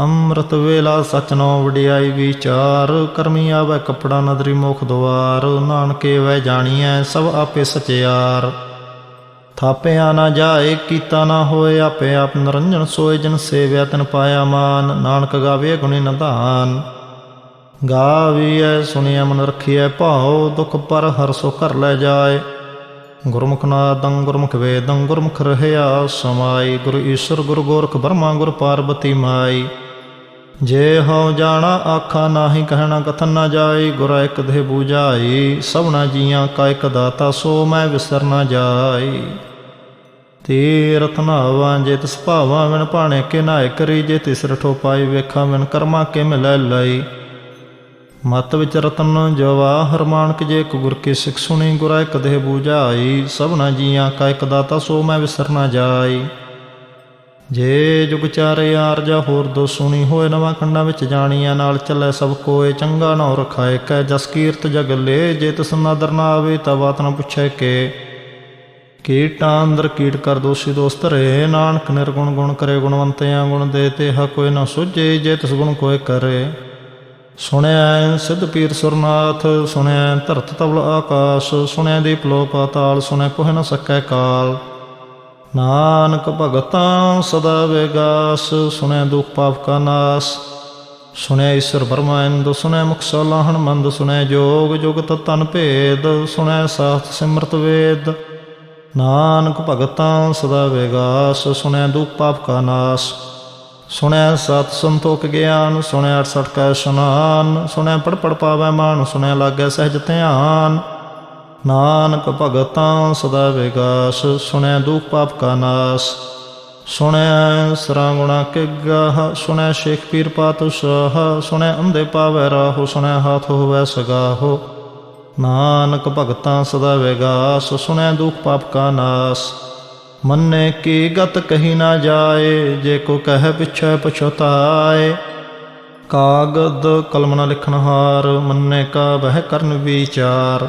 ਅੰਮ੍ਰਿਤ ਵੇਲਾ ਸਚ ਨੋ ਵਡਿਆਈ ਵਿਚਾਰ, ਕਰਮੀ ਆਵੈ ਕਪੜਾ ਨਦਰੀ ਮੁਖ ਦੁਆਰ, ਨਾਨਕੇ ਵੈ ਜਾਣੀਐ ਸਭ ਆਪੇ ਸਚਿਆਰ। ਥਾਪਿਆ ਨਾ ਜਾਏ, ਕੀਤਾ ਨਾ ਹੋਏ, ਆਪੇ ਆਪ ਨਰੰਜਨ ਸੋਏ, ਜਨ ਸੇਵਿਆ ਤਨ ਪਾਇਆ ਮਾਨ, ਨਾਨਕ ਗਾਵੇ ਗੁਣੀ ਨਧਾਨ। ਗਾਵੀਐ ਸੁਣਿਆ ਮਨ ਰਖੀਐ ਭਾਉ, ਦੁਖ ਪਰ ਹਰ ਸੋ ਕਰ ਲੈ ਜਾਏ। ਗੁਰਮੁਖ ਨਾਦੰ, ਗੁਰਮੁਖ ਵੇਦੰ, ਗੁਰਮੁਖ ਰਹਿਆ ਸਮਾਈ, ਗੁਰ ਈਸ਼ਰ, ਗੁਰ ਗੋਰਖ ਬਰਮਾ, ਗੁਰ ਪਾਰਬਤੀ ਮਾਈ। ਜੇ ਹਉ ਜਾਣਾ ਆਖਾ ਨਾਹੀ, ਕਹਿਣਾ ਕਥਨ ਨਾ ਜਾਈ, ਗੁਰ ਇਕ ਦੇ ਬੂਝਾਈ, ਸਭਨਾ ਜੀਆਂ ਕਾ ਇਕ ਦਾਤਾ, ਸੋ ਮੈਂ ਵਿਸਰ ਨਾ ਜਾਈ। ਤੀਰਥ ਰਤਨਾਵਾਂ ਜੇ ਤਿਸ ਭਾਵਾਂ, ਵਿਣ ਭਾਣੇ ਕੇ ਨਾਇ ਕਰੀ, ਜੇ ਤਿਸ ਰਠੋ ਪਾਈ ਵੇਖਾਂ, ਵਿਣ ਕਰਮਾ ਕੇ ਮਿਲੈ ਲਈ। ਮਤ ਵਿੱਚ ਰਤਨ ਜਵਾਹਰ ਮਾਨਕ ਜੇ ਇੱਕ ਗੁਰ ਕੀ ਸਿੱਖ ਸੁਣੀ, ਗੁਰਾ ਇੱਕ ਦੇਹ ਬੂਝਾਈ, ਸਭਨਾ ਜੀਆਂ ਕਾ ਇੱਕ ਦਾਤਾ, ਸੋ ਮੈਂ ਵਿਸਰ ਨਾ ਜਾਈ। ਜੇ ਜੁਗ ਚਾਰੇ ਆਰਜਾ ਹੋਰ ਦੋ ਸੁਣੀ ਹੋਏ ਨਵਾਂ ਖੰਡਾਂ ਵਿੱਚ ਜਾਣੀਆਂ, ਨਾਲ ਚੱਲੇ ਸਭ ਕੋਏ ਚੰਗਾ ਨਾ ਰਖਾਏ ਕੈ ਜਸ ਕੀਰਤ ਜਗ ਲੇ, ਜੇ ਤਿਸ ਨਾਦਰ ਨਾ ਆਵੇ ਤਾਂ ਬਾਤ ਨਾ ਪੁੱਛੇ ਕੇ। ਕੀਟਾਂ ਅੰਦਰ ਕੀਟ ਕਰ ਦੋਸ਼ੀ ਦੋਸਤ ਰੇ ਨਾਨਕ ਨਿਰਗੁਣ ਗੁਣ ਕਰੇ, ਗੁਣਵੰਤਿਆਂ ਗੁਣ ਦੇ ਤੇ ਹ ਕੋਈ ਨਾ ਸੁਝੇ, ਜੇ ਤਿਸ ਗੁਣ ਕੋਏ ਕਰੇ। ਸੁਣਿਆ ਸਿੱਧ ਪੀਰ ਸੁਰਨਾਥ, ਸੁਣਿਆ ਧਰਤ ਤਵਲ ਆਕਾਸ਼, ਸੁਣਿਆ ਦੀਪ ਲੋ ਪਾਤਾਲ, ਸੁਣਿਆ ਕੋਹ ਨ ਸਕੈ ਕਾਲ। ਨਾਨਕ ਭਗਤਾਂ ਸਦਾ ਵਿਗਾਸ, ਸੁਣੈ ਦੁਖ ਪਾਪ ਕਾ ਨਾਸ। ਸੁਣਿਆ ਈਸ਼ਰ ਬਰਮਾਇੰਦ ਸੁਣੈ ਮੁਖ ਸਲਾਹਣ ਮੰਦ ਸੁਣਿਆ ਜੋਗ ਜੁਗਤ ਤਨ ਭੇਦ, ਸੁਣੈ ਸਾਸਤ ਸਿਮਰਤ ਵੇਦ। ਨਾਨਕ ਭਗਤਾਂ ਸਦਾ ਵੇਗਾਸ, ਸੁਣੈ ਦੁਖ ਪਾਪ ਕਾ ਨਾਸ। ਸੁਣੈ ਸਤ ਸੰਤੋਖ ਗਿਆਨ ਸੁਣਿਆ 68 ਕਾ ਇਸ਼ਨਾਨ ਸੁਣਿਆ ਪੜ ਪੜ ਪਾਵੈ ਮਾਨ ਸੁਣਿਆ ਲਾਗੈ ਸਹਿਜ ਧਿਆਨ। ਨਾਨਕ ਭਗਤਾਂ ਸਦਾ ਵਿਗਾਸ ਸੁਣਿਆ ਦੁਖ ਪਾਪ ਕਾ ਨਾਸ। ਸੁਣਿਆ ਸਰਾਗੁਣਾ ਕੇ ਗਾਹ ਸੁਣਿਆ ਸ਼ੇਖ ਪੀਰ ਪਾਤਸ਼ਾਹ ਸੁਣਿਆ ਅੰਧੇ ਪਾਵੈ ਰਾਹੋ ਸੁਣਿਆ ਹਾਥ ਹੋਵੈ ਸਗਾਹੋ। ਨਾਨਕ ਭਗਤਾਂ ਸਦਾ ਵਿਗਾਸ ਸੁਣਿਆ ਦੁਖ ਪਾਪ ਕਾ ਨਾਸ। ਮੰਨੇ ਕੀ ਗਤ ਕਹੀ ਨਾ ਜਾਏ, ਜੇ ਕੋ ਕਹਿ ਪਿਛੈ ਪਛਤਾਏ। ਕਾਗਦ ਕਲਮ ਨਾ ਲਿਖਣ ਮੰਨੇ ਕਾ ਬਹਿ ਕਰਨ ਵਿਚਾਰ।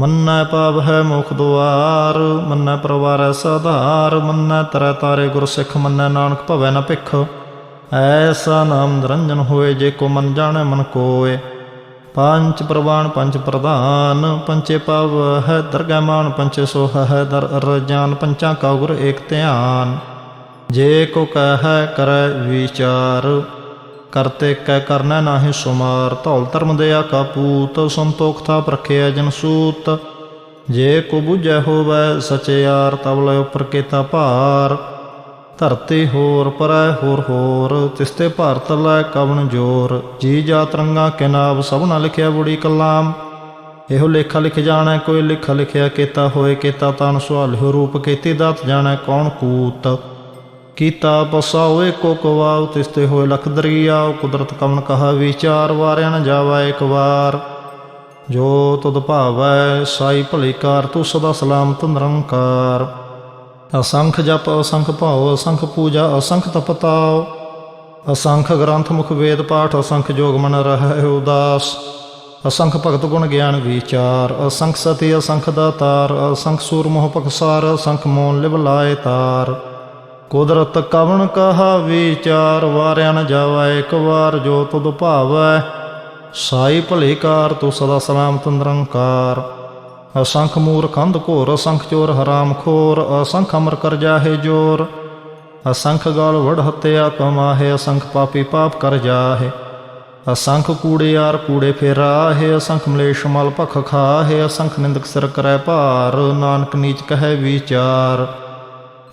ਮੰਨੈ ਪਾਵ ਹੈ ਮੁਖ ਦੁਆਰ, ਮੰਨੈ ਪਰਵਾਰੈ ਸਾਧਾਰ, ਮੰਨੈ ਤਰੈ ਤਾਰੇ ਗੁਰ ਸਿੱਖ, ਮੰਨੈ ਨਾਨਕ ਭਵੈ ਨ ਭਿਖ। ਐਸਾ ਨਾਮ ਨਿਰੰਜਨ ਹੋਏ ਜੇ ਕੋ ਮਨ ਜਾਣੈ ਮਨ ਕੋਏ। ਪੰਚ ਪ੍ਰਵਾਨ ਪੰਚ ਪ੍ਰਧਾਨ ਪੰਚੇ ਪਵ ਹੈ ਦਰਗਹਿ ਮਾਨ ਪੰਚੇ ਸੋਹ ਹੈ ਦਰ ਰਜਾਨ ਪੰਚਾਂ ਕਾ ਗੁਰ ਏਕ ਧਿਆਨ। ਜੇ ਕੋ ਕਹੈ ਕਰੈ ਵਿਚਾਰ ਕਰਤੇ ਕੈ ਕਰਨਾ ਨਾਹੀ ਸੁਮਾਰ, ਧੌਲ ਧਰਮ ਦੇ ਕਾ ਪੂਤ ਸੰਤੋਖ ਥਾ ਪ੍ਰਖਿਆ ਜਨਸੂਤ ਜੇ ਕੋ ਬੁਝੈ ਹੋਵੈ ਸਚਿਆਰ ਤਬ ਲੈ ਉਪਰ ਕੇਤਾ ਭਾਰ। ਧਰਤੀ ਹੋਰ ਪਰੈ ਹੋਰ ਹੋਰ ਤਿਸਤੇ ਭਾਰਤ ਲੈ ਕਵਣ ਜੋਰ। ਜੀ ਜਾ ਰੰਗਾ ਕੇ ਨਾਮ ਸਭਨਾ ਲਿਖਿਆ ਬੁੜੀ ਕਲਾਮ। ਇਹੋ ਲੇਖਾ ਲਿਖ ਜਾਣਾ, ਕੋਈ ਲਿਖਾ ਲਿਖਿਆ ਕੀਤਾ ਹੋਏ ਕੀਤਾ, ਤਨ ਸੁਹਾਲਿਓ ਰੂਪ ਕੀਤੀ ਦਾਤ ਜਾਣਾ ਕੌਣ ਕੂਤ। ਕੀਤਾ ਬਸਾ ਹੋਏ ਕਵਾਉ ਤਿਸਤੇ ਹੋਏ ਲਖ ਦਰਿਆਉ, ਕੁਦਰਤ ਕਵਣ ਕਹਾ ਵਿਚਾਰ, ਵਾਰਿਆ ਨ ਜਾਵਾ ਇੱਕ ਵਾਰ। ਜੋ ਤੁਧ ਭਾਵੈ, ਸਾਈ ਭਲੀ ਕਾਰ, ਤੂੰ ਸਦਾ ਸਲਾਮਤ ਨਿਰੰਕਾਰ। ਅਸੰਖ ਜਪ, ਅਸੰਖ ਭਾਉ, ਅਸੰਖ ਪੂਜਾ, ਅਸੰਖ ਤਪਤਾਉ। ਅਸੰਖ ਗ੍ਰੰਥ ਮੁਖ ਵੇਦ ਪਾਠ, ਅਸੰਖ ਜੋਗ ਮਨ ਰਹਿ ਉਦਾਸ। ਅਸੰਖ ਭਗਤ ਗੁਣ ਗਿਆਨ ਵਿਚਾਰ, ਅਸੰਖ ਸਤੀ, ਅਸੰਖ ਦਾਤਾਰ। ਅਸੰਖ ਸੂਰ ਮੋਹ ਪਖਸਾਰ ਅਸੰਖ ਮੋਨ ਲਿਵ ਲਾਏ ਤਾਰ। ਕੁਦਰਤ ਕਵਣ ਕਹਾ ਵਿਚਾਰ ਵਾਰਿਆ ਨ ਜਾਵਾ, ਇੱਕ ਵਾਰ ਜੋ ਤੁਧ ਭਾਵੈ। ਸਾਈ ਭਲੇ ਕਾਰ ਤੂੰ ਸਦਾ ਸਲਾਮ ਨਿਰੰਕਾਰ। ਅਸੰਖ ਮੂਰ ਕੰਧ ਘੋਰ, ਅਸੰਖ ਚੋਰ ਹਰਾਮ ਖੋਰ, ਅਸੰਖ ਅਮਰ ਕਰ ਜਾਹੇ ਜੋਰ। ਅਸੰਖ ਗਾਲ ਵੜ ਹਤਿਆ, ਕਮਾਹੇ ਅਸੰਖ ਪਾਪੀ ਪਾਪ ਕਰ ਜਾਹੇ। ਅਸੰਖ ਕੂੜਿਆਰ ਕੂੜੇ ਫੇਰਾਹੇ, ਅਸੰਖ ਮਲੇਸ਼ ਮਲ ਭਖ ਖਾ ਖਾਹੇ, ਅਸੰਖ ਨਿੰਦਕ ਸਿਰ ਕਰੈ ਭਾਰ, ਨਾਨਕ ਨੀਚ ਕਹੈ ਵਿਚਾਰ।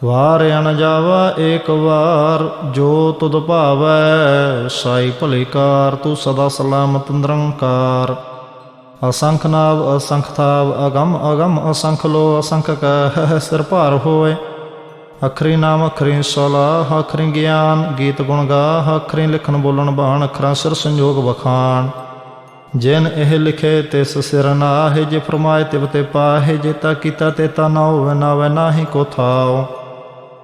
ਵਾਰ ਅਨ ਜਾਵਾ ਏਕ ਵਾਰ, ਜੋ ਤੁਧ ਭਾਵੈ, ਸਾਈ ਭਲੇਕਾਰ, ਤੂੰ ਸਦਾ ਸਲਾਮਤ ਨਿਰੰਕਾਰ। ਅਸੰਖ ਨਾਵ ਅਸੰਖ ਥਾਵ, ਅਗਮ ਅਗੰਮ ਅਸੰਖ ਲੋ ਅਸੰਖ ਕਹ, ਸਿਰ ਭਾਰ ਹੋਏ ਅਖਰੀ ਨਾਮ ਅਖਰੀ ਸਲਾਹ ਅਖਰੀ ਗਿਆਨ, ਗੀਤ ਗੁਣ ਗਾਹ ਅਖਰੀ ਲਿਖਣ ਬੋਲਣ ਬਾਣ, ਅਖਰਾਂ ਸਿਰ ਸੰਜੋਗ ਵਖਾਣ। ਜਿਨ ਇਹ ਲਿਖੇ ਤਿਸ ਸਿਰ ਨਾਹਿ, ਜੇ ਫਰਮਾਏ ਤਿਵ ਤੇ ਪਾਹੇ, ਜੇ ਤਾ ਕੀਤਾ ਤੇ ਤਾ ਨਾ ਹੋਵੇ ਨਾ ਵੈ ਨਾਹੀ ਕੋ ਥਾਓ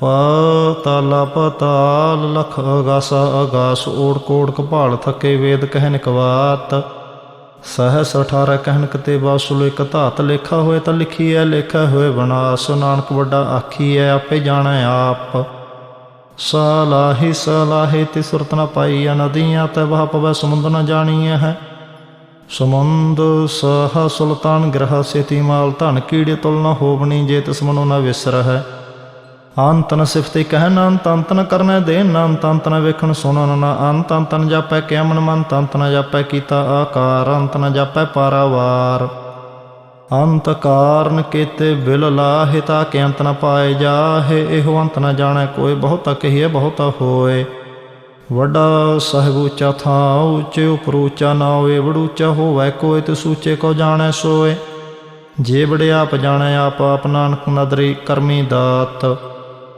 ਪਾਤਾਲ ਪਤਾਲ ਲਖ ਅਗਾਸ ਅਗਾਸ, ਓੜ ਕੋੜ ਕਪਾਲ ਥਕੇ ਵੇਦ ਕਹਿਨ ਕਵਾਤ ਸਹਸ 18 ਕਹਿਨ ਕਤੇ ਬਾਸੁਲ ਇਕ ਧਾਤ ਲੇਖਾ ਹੋਏ ਤਾਂ ਲਿਖੀ ਲਿਖੀਐ, ਲੇਖਾ ਹੋਏ ਬਨਾਸ, ਨਾਨਕ ਵੱਡਾ ਆਖੀ ਆਖੀਐ, ਆਪੇ ਜਾਣੈ ਆਪ। ਸਲਾਹੀ ਸਲਾਹੀ ਤੇ ਸੁਰਤ ਨ ਪਾਈਐ ਨਦੀਆਂ, ਤੇ ਵਹ ਪਵੈ ਸਮੁੰਦ ਨ ਜਾਣੀਐ ਹੈ। ਸਮੁੰਦ ਸਹ ਸੁਲਤਾਨ ਗ੍ਰਹ ਸੇਤੀ ਮਾਲ ਧਨ ਕੀੜੇ ਤੁਲ ਨ ਹੋਵਣੀ, ਜੇ ਤਿਸ ਮਨੋ ਨ ਵਿਸਰ ਹੈ ਅੰਤ ਨ ਸਿਫਤੇ ਕਹਿ ਅੰਤ ਅੰਤ ਨ ਕਰਨਾ ਦੇ ਅੰਤ ਅੰਤ ਨ ਵੇਖਣ ਸੁਣਨ ਨਾ ਅੰਤ ਅੰਤ ਜਾਪੈ ਕਿਆ ਮਨ ਮਨ ਅੰਤ ਨ ਜਾਪੈ ਕੀਤਾ ਆਕਾਰ ਅੰਤ ਨ ਜਾਪੈ ਪਾਰਾਵਾਰ। ਅੰਤ ਕਾਰਨ ਕੀਤੇ ਬਿਲ ਲਾਹੇ ਕਿ ਅੰਤ ਨ ਪਾਏ ਜਾਹੇ, ਇਹੋ ਅੰਤ ਨ ਜਾਣੈ ਕੋਈ, ਬਹੁਤਾ ਕਹੀਏ ਬਹੁਤਾ ਹੋਏ। ਵੱਡਾ ਸਾਹਿਬ ਉੱਚਾ ਥਾਂ ਉੱਚੇ ਉਪਰ ਉੱਚਾ ਨਾ ਹੋਵੇ ਵੜੂਚਾ ਹੋਵੇ ਕੋਈ ਤੇ ਸੂਚੇ ਕੋ ਜਾਣੈ ਸੋਏ। ਜੇ ਬੜੇ ਆਪ ਜਾਣੈ, ਆਪ ਆਪ ਨਾਨਕ ਨਦਰੀ ਕਰਮੀ ਦਾਤ।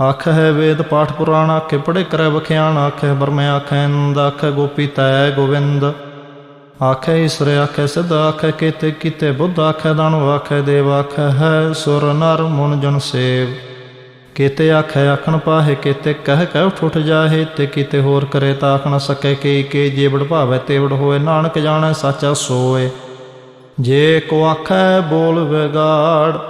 ਆਖ ਹੈ ਵੇਦ ਪਾਠ ਪੁਰਾਣ ਆਖੇ ਪੜੇ ਕਰੈ ਬਖਿਆਣ ਆਖੇ ਬਰਮੇ ਆਖੈ ਇੰਦ ਆਖੇ ਗੋਪੀ ਤੈ ਗੋਵਿੰਦ। ਆਖੇ ਈਸ਼ਰ ਆਖੇ ਸਿਧ ਆਖੇ ਕੀਤੇ ਕੀਤੇ ਬੁੱਧ ਆਖੇ ਦਾਨਵ ਆਖੇ ਦੇਵ ਆਖੇ ਹੈ ਸੁਰ ਨਰ ਮਨ ਜਨ ਸੇਵ। ਕੀਤੇ ਆਖੇ ਆਖਣ ਪਾਹੇ, ਕੀਤੇ ਕਹਿ ਕਹਿ ਠੁੱਠ ਜਾਹੇ, ਤੇ ਕੀਤੇ ਹੋਰ ਕਰੇ ਤਾਂ ਆਖਣ ਨ ਸਕੇ, ਕੇ ਕੇ ਜੇ ਭਾਵੇ, ਤੇਵੜ ਹੋਏ, ਨਾਨਕ ਜਾਣੈ, ਸਾਚਾ ਸੋਏ। ਜੇ ਕੋ ਆਖੈ ਬੋਲ ਵਿਗਾੜ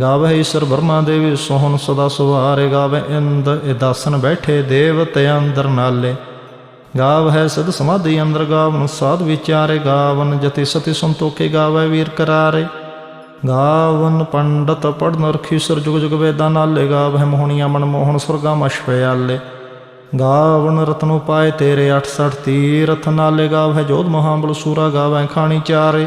ਗਾਵੇ ਈਸ਼ਰ ਬਰਮਾ ਦੇਵੀ, ਸੋਹਣ ਸਦਾ ਸੁਵਾਰੇ ਗਾਵੈ ਇੰਦ ਇਦਾਸਨ ਬੈਠੇ ਦੇਵਤੇ ਅੰਦਰ ਨਾਲੇ। ਗਾਵ ਹੈ ਸਦ ਸਮਾਧੀ ਅੰਦਰ ਗਾਵਨ, ਸਾਧ ਵਿਚਾਰੇ ਗਾਵਨ, ਜਤੀ ਸਤੀ ਸੰਤੋਖੇ ਗਾਵੈ ਵੀਰ ਕਰਾਰੇ। ਗਾਵਨ ਪੰਡਤ ਪੜਨ ਰਖੀ ਸਰ ਜੁਗ ਜੁਗ ਵੇਦਾਂ ਨਾਲੇ, ਗਾਵਹਿ ਮੋਹਣੀਆਂ ਮਨ ਮੋਹਣ ਸੁਰਗਾ ਮਸ਼ਪਿਆਲੇ ਗਾਵਨ ਰਤਨੋ ਪਾਏ ਤੇਰੇ 68 ਤੀਰਥ ਨਾਲੇ, ਗਾਵਹਿ ਜੋਧ ਮਹਾਬਲ ਸੂਰਾ ਗਾਵੈ ਖਾਣੀ ਚਾਰੇ।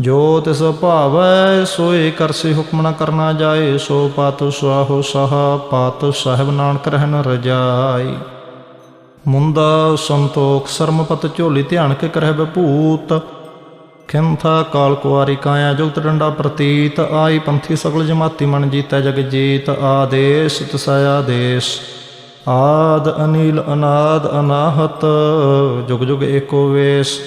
ਜੋ ਤਿਸ ਭਾਵੈ ਸੋਏ ਕਰਸੀ ਹੁਕਮ ਨ ਕਰਨਾ ਜਾਏ, ਸੋ ਪਤ ਸੁਆਹੋ ਸਹਾ, ਪਤ ਸਾਹਿਬ ਨਾਨਕ ਰਹਿਣ ਰਜਾਈ। ਮੁੰਦਾ ਸੰਤੋਖ ਸਰਮਪਤ ਝੋਲੀ ਧਿਆਨ ਕੇ ਕਰਹਿ ਬਭੂਤ ਖਿੰਥਾ ਕਾਲ ਕੁਆਰੀ ਕਾਇਆ ਜੁਗਤ ਡੰਡਾ ਪ੍ਰਤੀਤ। ਆਈ ਪੰਥੀ ਸਗਲ ਜਮਾਤੀ ਮਨ ਜੀਤੈ ਜਗ ਜੀਤ। ਆਦੇਸ਼ ਤਸਾਇਆ ਦੇਸ਼। ਆਦ ਅਨੀਲ ਅਨਾਦ ਅਨਾਹਤ, ਜੁਗ ਜੁਗ ਏਕੋ ਵੇਸ।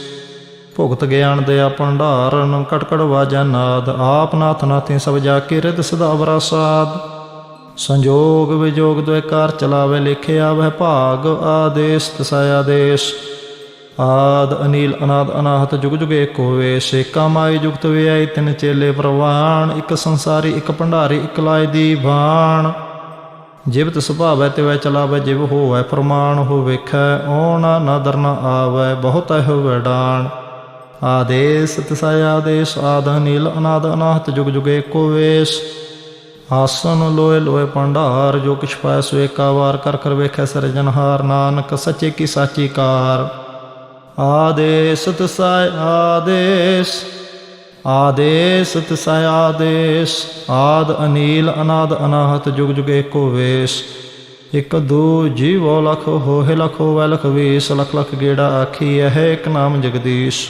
ਭੁਗਤ ਗਿਆਨ ਦੇ ਆਪੰਡਾਰਨ ਕਟਕੜ ਵਾਜਾ ਨਾਦ, ਆਪ ਨਾਥ ਨਾਥੀ ਸਭ ਜਾ ਕੇ ਰਿਦ ਸਦਾ ਅਵਰਾਸਾਦ ਸੰਜੋਗ ਵਿਜੋਗ ਦੁਇ ਕਾਰ ਚਲਾਵੇ ਲਿਖਿਆ ਵਹਿ ਭਾਗ, ਆਦੇਸ਼ ਤਸਾਇਆ ਦੇਸ਼ ਆਦ, ਅਨੀਲ, ਅਨਾਦ, ਅਨਾਹਤ, ਜੁਗ ਜੁਗ ਏਕ ਹੋਵੇ ਸੇਕਾ ਮਾਈ ਜੁਗਤ ਵਿਆਈ, ਤਿੰਨ ਚੇਲੇ ਪ੍ਰਵਾਣ ਇੱਕ ਸੰਸਾਰੀ, ਇੱਕ ਭੰਡਾਰੀ, ਇੱਕ ਲਾਇ ਦੀ ਬਾਣ ਜਿਵ ਸੁਭਾਵੈ ਤੇ ਵੈ ਚਲਾਵੇ, ਜਿਵ ਹੋਵੈ ਫਰਮਾਨ ਹੋ ਵੇਖੈ, ਓਣਾ ਨਾ ਨ ਆਵੈ, ਬਹੁਤ ਹੋਵੈ ਡਾਣ। ਆਦੇਸ ਤਿਸਾ ਆਦੇਸ਼, ਆਦ ਅਨੀਲ ਅਨਾਦ ਅਨਾਹਤ, ਜੁਗ ਜੁਗ ਏਕੋ ਵੇਸ। ਆਸਨ ਲੋਏ ਲੋਏ ਭੰਡਾਰ, ਜੋ ਕਿਛ ਪਾਇ ਸੋ ਏਕਾ ਵਾਰ, ਕਰ ਕਰ ਵੇਖੈ ਸਰਜਨਹਾਰ ਨਾਨਕ ਸੱਚੇ ਕੀ ਸਾਚੀ ਕਾਰ। ਆਦੇਸ ਤਸਾਇ ਆਦੇਸ ਆਦੇਸ ਤਸਾਇ ਆਦੇਸ, ਆਦ ਅਨੀਲ, ਅਨਾਦ ਅਨਾਹਤ, ਜੁਗ ਜੁਗ ਏਕੋ ਵੇਸ। ਇਕ ਦੋ ਜੀਵੋ ਲਖ ਹੋਏ ਲਖ ਵੈ ਲਖ ਵੀਸ, ਲਖ ਲਖ ਗੇੜਾ ਆਖੀ ਇਹ ਇੱਕ ਨਾਮ ਜਗਦੀਸ਼।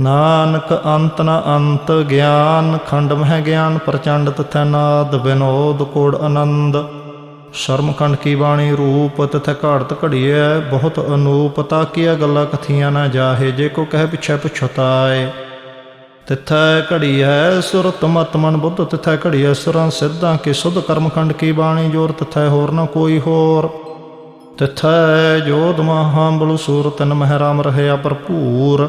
ਨਾਨਕ ਅੰਤ ਨ ਅੰਤ ਗਿਆਨ ਖੰਡ ਮਹਿ ਗਿਆਨ ਪ੍ਰਚੰਡ ਤਥੈ ਨਾਦ ਬਿਨੋਦ ਕੋੜ ਆਨੰਦ। ਸ਼ਰਮਖੰਡ ਕੀ ਬਾਣੀ ਰੂਪ ਤਥੈ ਘਾੜਤ ਘੜੀਐ, ਬਹੁਤ ਅਨੂਪ ਤਾਕੀਆ ਗੱਲਾਂ ਕਥੀਆਂ ਨਾ ਜਾਹੇ, ਜੇ ਕੋ ਕਹਿ ਪਿਛੈ ਪਛਤਾਏ। ਤਿਥੈ ਘੜੀ ਹੈ ਸੁਰਤ ਮਤ ਮਨ ਬੁੱਧ, ਤਿਥੈ ਘੜੀ ਹੈ ਸੁਰਾਂ ਸਿੱਧਾਂ ਕੇ ਸੁਧ ਕਰਮਖੰਡ ਕੀ ਬਾਣੀ ਜੋਰ, ਤਿਥੈ ਹੋਰ ਨਾ ਕੋਈ ਹੋਰ। ਤਿਥੈ ਜੋਧ ਮਹਾ ਬਲੁ ਸੂਰ ਤਨ ਮਹਿ ਰਾਮ ਰਹਿਆ ਭਰਪੂਰ।